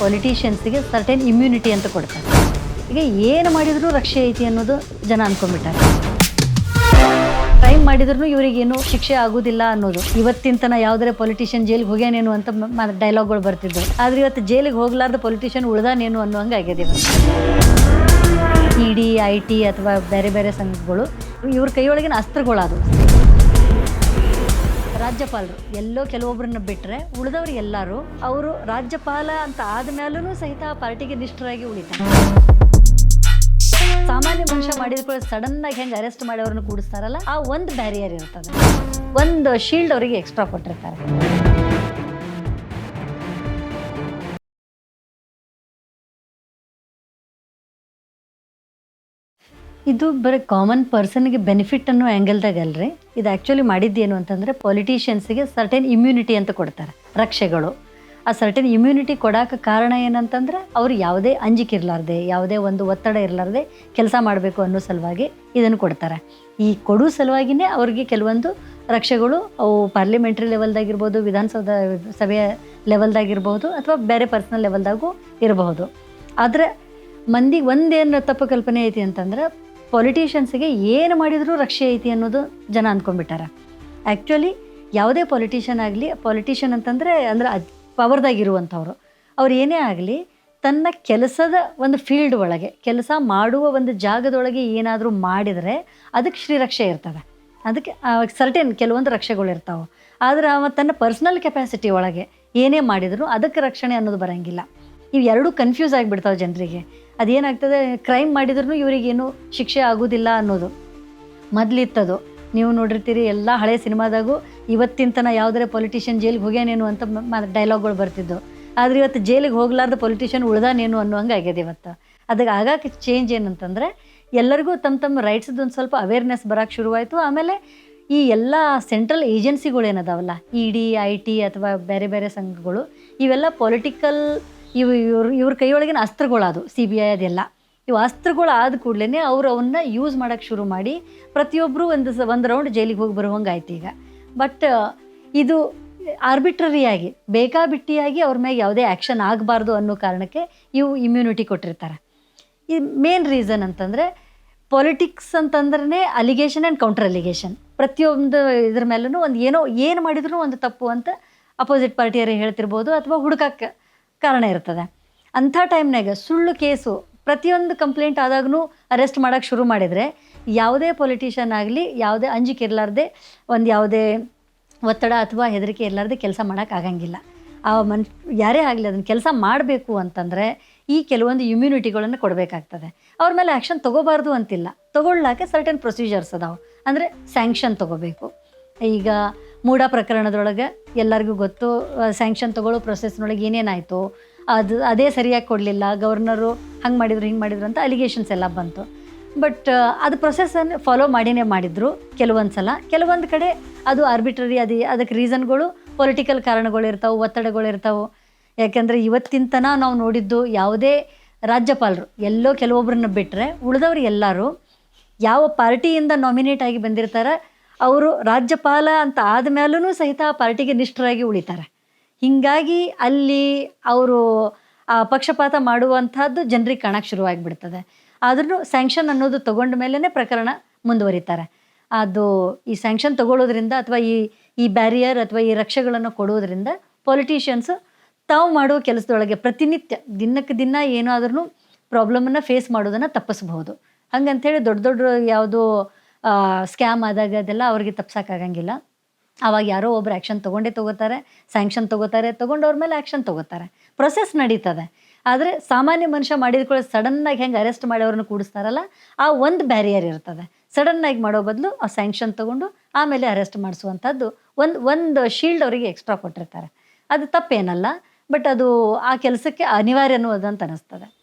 ಪೊಲಿಟಿಷಿಯನ್ಸ್ಗೆ certain immunity ಅಂತ ಕೊಡ್ತಾರೆ. ಈಗ ಏನು ಮಾಡಿದರೂ ರಕ್ಷೆ ಐತಿ ಅನ್ನೋದು ಜನ ಅನ್ಕೊಂಡ್ಬಿಟ್ಟಾರೆ. ಕ್ರೈಮ್ ಮಾಡಿದ್ರು ಇವರಿಗೇನು ಶಿಕ್ಷೆ ಆಗುದಿಲ್ಲ ಅನ್ನೋದು. ಇವತ್ತಿನ ತನ ಯಾವ್ದಾರ ಪೊಲಿಟಿಷಿಯನ್ ಜೈಲಿಗೆ ಹೋಗ್ಯಾನೇನು ಅಂತ ಡೈಲಾಗ್ಗಳು ಬರ್ತಿದ್ದವು ಆದ್ರೆ ಇವತ್ತು ಜೈಲಿಗೆ ಹೋಗ್ಲಾರ್ದ ಪೊಲಿಟಿಷಿಯನ್ ಉಳ್ದಾನೇನು ಅನ್ನೋ ಹಂಗೆ ಆಗಿದೆ ಇ ಐ ಟಿ ಅಥವಾ ಬೇರೆ ಬೇರೆ ಸಂಘಗಳು, ಇವ್ರ ಕೈಯೊಳಗಿನ ಅಸ್ತ್ರಗಳದು ರಾಜ್ಯಪಾಲರು. ಎಲ್ಲೋ ಕೆಲವೊಬ್ಬರನ್ನ ಬಿಟ್ಟರೆ ಉಳಿದವರು ಎಲ್ಲರೂ, ಅವರು ರಾಜ್ಯಪಾಲ ಅಂತ ಆದ್ಮೇಲೂ ಸಹಿತ ಆ ಪಾರ್ಟಿಗೆ ನಿಷ್ಠರಾಗಿ ಉಳಿತಾರೆ. ಸಾಮಾನ್ಯ ಮನುಷ್ಯ ಮಾಡಿದ ಕೂಡ ಸಡನ್ ಆಗಿ ಹೆಂಗೆ ಅರೆಸ್ಟ್ ಮಾಡಿ ಅವ್ರನ್ನ ಕೂಡಿಸ್ತಾರಲ್ಲ, ಆ ಒಂದು ಬ್ಯಾರಿಯರ್ ಇರ್ತದೆ. ಒಂದು ಶೀಲ್ಡ್ ಅವರಿಗೆ ಎಕ್ಸ್ಟ್ರಾ ಕೊಟ್ಟಿರ್ತಾರೆ. ಇದು ಬರೀ ಕಾಮನ್ ಪರ್ಸನ್ಗೆ ಬೆನಿಫಿಟ್ ಅನ್ನೋ ಆ್ಯಂಗಲ್ದಾಗ ಅಲ್ರಿ. ಇದು ಆ್ಯಕ್ಚುಲಿ ಮಾಡಿದ್ದೇನು ಅಂತಂದರೆ ಪೊಲಿಟಿಷಿಯನ್ಸಿಗೆ ಸರ್ಟೆನ್ ಇಮ್ಯುನಿಟಿ ಅಂತ ಕೊಡ್ತಾರೆ, ರಕ್ಷೆಗಳು. ಆ ಸರ್ಟೆನ್ ಇಮ್ಯುನಿಟಿ ಕೊಡೋಕೆ ಕಾರಣ ಏನಂತಂದ್ರೆ ಅವ್ರು ಯಾವುದೇ ಅಂಜಿಕೆ ಇರಲಾರ್ದೆ ಯಾವುದೇ ಒಂದು ಒತ್ತಡ ಇರಲಾರ್ದೆ ಕೆಲಸ ಮಾಡಬೇಕು ಅನ್ನೋ ಸಲುವಾಗಿ ಇದನ್ನು ಕೊಡ್ತಾರೆ. ಈ ಕೊಡೋ ಸಲುವಾಗಿನೇ ಅವ್ರಿಗೆ ಕೆಲವೊಂದು ರಕ್ಷೆಗಳು ಅವು ಪಾರ್ಲಿಮೆಂಟ್ರಿ ಲೆವೆಲ್ದಾಗಿರ್ಬೋದು ವಿಧಾನಸೌಧ ಸಭೆಯ ಲೆವೆಲ್ದಾಗಿರ್ಬೋದು ಅಥವಾ ಬೇರೆ ಪರ್ಸನಲ್ ಲೆವೆಲ್ದಾಗೂ ಇರಬಹುದು. ಆದರೆ ಮಂದಿಗೆ ಒಂದೇನು ತಪ್ಪು ಕಲ್ಪನೆ ಐತಿ ಅಂತಂದ್ರೆ ಪೊಲಿಟಿಷಿಯನ್ಸ್ಗೆ ಏನು ಮಾಡಿದರೂ ರಕ್ಷೆ ಐತಿ ಅನ್ನೋದು ಜನ ಅಂದ್ಕೊಂಡ್ಬಿಟ್ಟಾರ ಆ್ಯಕ್ಚುಲಿ ಯಾವುದೇ ಪೊಲಿಟಿಷಿಯನ್ ಆಗಲಿ ಪೊಲಿಟಿಷಿಯನ್ ಅಂತಂದರೆ ಅಂದ್ರೆ ಅದ್ ಪವರ್ದಾಗಿರುವಂಥವ್ರು ಅವ್ರು ಏನೇ ಆಗಲಿ, ತನ್ನ ಕೆಲಸದ ಒಂದು ಫೀಲ್ಡ್ ಒಳಗೆ, ಕೆಲಸ ಮಾಡುವ ಒಂದು ಜಾಗದೊಳಗೆ ಏನಾದರೂ ಮಾಡಿದರೆ ಅದಕ್ಕೆ ಶ್ರೀರಕ್ಷೆ ಇರ್ತದೆ. ಅದಕ್ಕೆ ಸರ್ಟೆನ್ ಕೆಲವೊಂದು ರಕ್ಷೆಗಳು ಇರ್ತಾವೆ. ಆದರೆ ಅವ ತನ್ನ ಪರ್ಸ್ನಲ್ ಕೆಪಾಸಿಟಿ ಒಳಗೆ ಏನೇ ಮಾಡಿದರೂ ಅದಕ್ಕೆ ರಕ್ಷಣೆ ಅನ್ನೋದು ಬರೋಂಗಿಲ್ಲ. ಇವು ಎರಡೂ ಕನ್ಫ್ಯೂಸ್ ಆಗಿಬಿಡ್ತಾವೆ ಜನರಿಗೆ. ಅದೇನಾಗ್ತದೆ ಕ್ರೈಮ್ ಮಾಡಿದ್ರೂ ಇವರಿಗೇನು ಶಿಕ್ಷೆ ಆಗೋದಿಲ್ಲ ಅನ್ನೋದು. ಮೊದಲಿತ್ತದು. ನೀವು ನೋಡಿರ್ತೀರಿ, ಎಲ್ಲ ಹಳೆ ಸಿನಿಮಾದಾಗೂ ಇವತ್ತಿನ ತನ ಯಾವುದೇ ಪೊಲಿಟಿಷಿಯನ್ ಜೈಲಿಗೆ ಹೋಗ್ಯಾನೇನು ಅಂತ ಡೈಲಾಗ್ಗಳು ಬರ್ತಿದ್ದವು ಆದರೆ ಇವತ್ತು ಜೈಲಿಗೆ ಹೋಗ್ಲಾರ್ದ ಪೊಲಿಟಿಷಿಯನ್ ಉಳ್ದಾನೇನು ಅನ್ನೋ ಹಂಗೆ ಆಗ್ಯದ ಇವತ್ತು. ಅದಕ್ಕೆ ಆಗಾಕ ಚೇಂಜ್ ಏನಂತಂದರೆ, ಎಲ್ಲರಿಗೂ ತಮ್ಮ ತಮ್ಮ ರೈಟ್ಸ್ದು ಒಂದು ಸ್ವಲ್ಪ ಅವೇರ್ನೆಸ್ ಬರೋಕ್ಕೆ ಶುರುವಾಯಿತು. ಆಮೇಲೆ ಈ ಎಲ್ಲ ಸೆಂಟ್ರಲ್ ಏಜೆನ್ಸಿಗಳು ಏನದಾವಲ್ಲ ಇ ಡಿ ಐ ಟಿ ಅಥವಾ ಬೇರೆ ಬೇರೆ ಸಂಘಗಳು, ಇವೆಲ್ಲ ಪೊಲಿಟಿಕಲ್ ಇವು ಇವ್ರ ಇವ್ರ ಕೈಯೊಳಗಿನ ಅಸ್ತ್ರಗಳದು ಸಿ ಬಿ ಐ ಅದೆಲ್ಲ. ಇವು ಅಸ್ತ್ರಗಳು ಆದ ಕೂಡಲೇ ಅವ್ರು ಅವನ್ನ ಯೂಸ್ ಮಾಡೋಕೆ ಶುರು ಮಾಡಿ ಪ್ರತಿಯೊಬ್ಬರು ಒಂದು ಸ, ಒಂದು ರೌಂಡ್ ಜೈಲಿಗೆ ಹೋಗಿ ಬರುವಂಗಾಯ್ತು ಈಗ. ಬಟ್ ಇದು ಆರ್ಬಿಟ್ರರಿಯಾಗಿ ಬೇಕಾಬಿಟ್ಟಿಯಾಗಿ ಅವ್ರ ಮ್ಯಾಗೆ ಯಾವುದೇ ಆ್ಯಕ್ಷನ್ ಆಗಬಾರ್ದು ಅನ್ನೋ ಕಾರಣಕ್ಕೆ ಇವು ಇಮ್ಯುನಿಟಿ ಕೊಟ್ಟಿರ್ತಾರೆ. ಈ ಮೇನ್ ರೀಸನ್ ಅಂತಂದರೆ ಪೊಲಿಟಿಕ್ಸ್ ಅಂತಂದ್ರೆ ಅಲಿಗೇಷನ್ ಆ್ಯಂಡ್ ಕೌಂಟರ್ ಅಲಿಗೇಷನ್ ಪ್ರತಿಯೊಂದು ಇದ್ರ ಮೇಲೂ ಒಂದು ಏನೋ, ಏನು ಮಾಡಿದ್ರು ಒಂದು ತಪ್ಪು ಅಂತ ಅಪೋಸಿಟ್ ಪಾರ್ಟಿಯವರು ಹೇಳ್ತಿರ್ಬೋದು ಅಥವಾ ಹುಡುಕಕ್ಕೆ ಕಾರಣ ಇರ್ತದೆ. ಅಂಥ ಟೈಮ್ನಾಗ ಸುಳ್ಳು ಕೇಸು ಪ್ರತಿಯೊಂದು ಕಂಪ್ಲೇಂಟ್ ಆದಾಗೂ ಅರೆಸ್ಟ್ ಮಾಡೋಕ್ಕೆ ಶುರು ಮಾಡಿದರೆ ಯಾವುದೇ ಪೊಲಿಟಿಷಿಯನ್ ಆಗಲಿ, ಯಾವುದೇ ಅಂಜಿಕೆ ಇರಲಾರ್ದೆ ಒಂದು ಯಾವುದೇ ಒತ್ತಡ ಅಥವಾ ಹೆದರಿಕೆ ಇರಲಾರ್ದೆ ಕೆಲಸ ಮಾಡೋಕ್ಕಾಗಂಗಿಲ್ಲ ಆ ಮನ್, ಯಾರೇ ಆಗಲಿ ಅದನ್ನು ಕೆಲಸ ಮಾಡಬೇಕು ಅಂತಂದರೆ ಈ ಕೆಲವೊಂದು ಇಮ್ಯುನಿಟಿಗಳನ್ನು ಕೊಡಬೇಕಾಗ್ತದೆ. ಅವ್ರ ಮೇಲೆ ಆ್ಯಕ್ಷನ್ ತೊಗೋಬಾರ್ದು ಅಂತಿಲ್ಲ. ತೊಗೊಳ್ಳೋಕ್ಕೆ ಸರ್ಟನ್ ಪ್ರೊಸೀಜರ್ಸ್ ಅದಾವೆ. ಅಂದರೆ ಸ್ಯಾಂಕ್ಷನ್ ತೊಗೋಬೇಕು. ಈಗ ಮೂಡ ಪ್ರಕರಣದೊಳಗೆ ಎಲ್ಲರಿಗೂ ಗೊತ್ತು ಸ್ಯಾಂಕ್ಷನ್ ತೊಗೊಳ್ಳೋ ಪ್ರೊಸೆಸ್ನೊಳಗೆ ಏನೇನಾಯಿತು, ಅದು, ಅದೇ ಸರಿಯಾಗಿ ಕೊಡಲಿಲ್ಲ, ಗವರ್ನರು ಹಂಗೆ ಮಾಡಿದ್ರು, ಹಿಂಗೆ ಮಾಡಿದ್ರು ಅಂತ ಅಲಿಗೇಷನ್ಸ್ ಎಲ್ಲ ಬಂತು. ಬಟ್ ಅದು ಪ್ರೊಸೆಸನ್ನು ಫಾಲೋ ಮಾಡಿನೇ ಮಾಡಿದ್ರು ಕೆಲವೊಂದು ಸಲ ಕೆಲವೊಂದು ಕಡೆ ಅದು ಆರ್ಬಿಟ್ರರಿ ಅದು, ಅದಕ್ಕೆ ರೀಸನ್ಗಳು ಪೊಲಿಟಿಕಲ್ ಕಾರಣಗಳು ಇರ್ತಾವೆ, ಒತ್ತಡಗಳು ಇರ್ತಾವೆ. ಯಾಕೆಂದರೆ ಇವತ್ತಿನ ತನಕ ನಾವು ನೋಡಿದ್ದು ಯಾವುದೇ ರಾಜ್ಯಪಾಲರು, ಎಲ್ಲೋ ಕೆಲವೊಬ್ಬರನ್ನ ಬಿಟ್ಟರೆ ಉಳಿದವ್ರು ಎಲ್ಲರೂ ಯಾವ ಪಾರ್ಟಿಯಿಂದ ನಾಮಿನೇಟ್ ಆಗಿ ಬಂದಿರ್ತಾರೆ ಅವರು ರಾಜ್ಯಪಾಲ ಅಂತ ಆದಮೇಲೂ ಸಹಿತ ಆ ಪಾರ್ಟಿಗೆ ನಿಷ್ಠರಾಗಿ ಉಳಿತಾರೆ. ಹೀಗಾಗಿ ಅಲ್ಲಿ ಅವರು ಆ ಪಕ್ಷಪಾತ ಮಾಡುವಂಥದ್ದು ಜನರಿಗೆ ಕಾಣಕ್ಕೆ ಶುರುವಾಗಿಬಿಡ್ತದೆ. ಆದ್ರೂ ಸ್ಯಾಂಕ್ಷನ್ ಅನ್ನೋದು ತಗೊಂಡ ಮೇಲೇ ಪ್ರಕರಣ ಮುಂದುವರಿತಾರೆ. ಅದು ಈ ಸ್ಯಾಂಕ್ಷನ್ ತಗೊಳ್ಳೋದ್ರಿಂದ ಅಥವಾ ಈ ಈ ಬ್ಯಾರಿಯರ್ ಅಥವಾ ಈ ರಕ್ಷೆಗಳನ್ನು ಕೊಡೋದ್ರಿಂದ ಪೊಲಿಟಿಷಿಯನ್ಸ್ ತಾವು ಮಾಡುವ ಕೆಲಸದೊಳಗೆ ಪ್ರತಿನಿತ್ಯ ದಿನಕ್ಕೆ ದಿನ ಏನಾದ್ರೂ ಪ್ರಾಬ್ಲಮನ್ನು ಫೇಸ್ ಮಾಡೋದನ್ನು ತಪ್ಪಿಸ್ಬಹುದು. ಹಂಗಂತೇಳಿ ದೊಡ್ಡ ದೊಡ್ಡ ಯಾವುದು ಸ್ಕ್ಯಾಮ್ ಆದಾಗ ಅದೆಲ್ಲ ಅವ್ರಿಗೆ ತಪ್ಸೋಕ್ಕಾಗಂಗಿಲ್ಲ ಆವಾಗ ಯಾರೋ ಒಬ್ರು ಆ್ಯಕ್ಷನ್ ತೊಗೊಂಡೇ ತೊಗೋತಾರೆ ಸ್ಯಾಂಕ್ಷನ್ ತೊಗೋತಾರೆ, ತೊಗೊಂಡವ್ರ ಮೇಲೆ ಆ್ಯಕ್ಷನ್ ತೊಗೋತಾರೆ. ಪ್ರೊಸೆಸ್ ನಡೀತದೆ. ಆದರೆ ಸಾಮಾನ್ಯ ಮನುಷ್ಯ ಮಾಡಿದ ಕೂಡ ಸಡನ್ನಾಗಿ ಹೆಂಗೆ ಅರೆಸ್ಟ್ ಮಾಡಿ ಕೂಡಿಸ್ತಾರಲ್ಲ, ಆ ಒಂದು ಬ್ಯಾರಿಯರ್ ಇರ್ತದೆ. ಸಡನ್ನಾಗಿ ಮಾಡೋ ಬದಲು ಆ ಸ್ಯಾಂಕ್ಷನ್ ತೊಗೊಂಡು ಆಮೇಲೆ ಅರೆಸ್ಟ್ ಮಾಡಿಸುವಂಥದ್ದು ಒಂದು ಒಂದು ಶೀಲ್ಡ್ ಅವರಿಗೆ ಎಕ್ಸ್ಟ್ರಾ ಕೊಟ್ಟಿರ್ತಾರೆ. ಅದು ತಪ್ಪೇನಲ್ಲ ಬಟ್ ಅದು ಆ ಕೆಲಸಕ್ಕೆ ಅನಿವಾರ್ಯನೂ ಅದಂತ ಅನಿಸ್ತದೆ.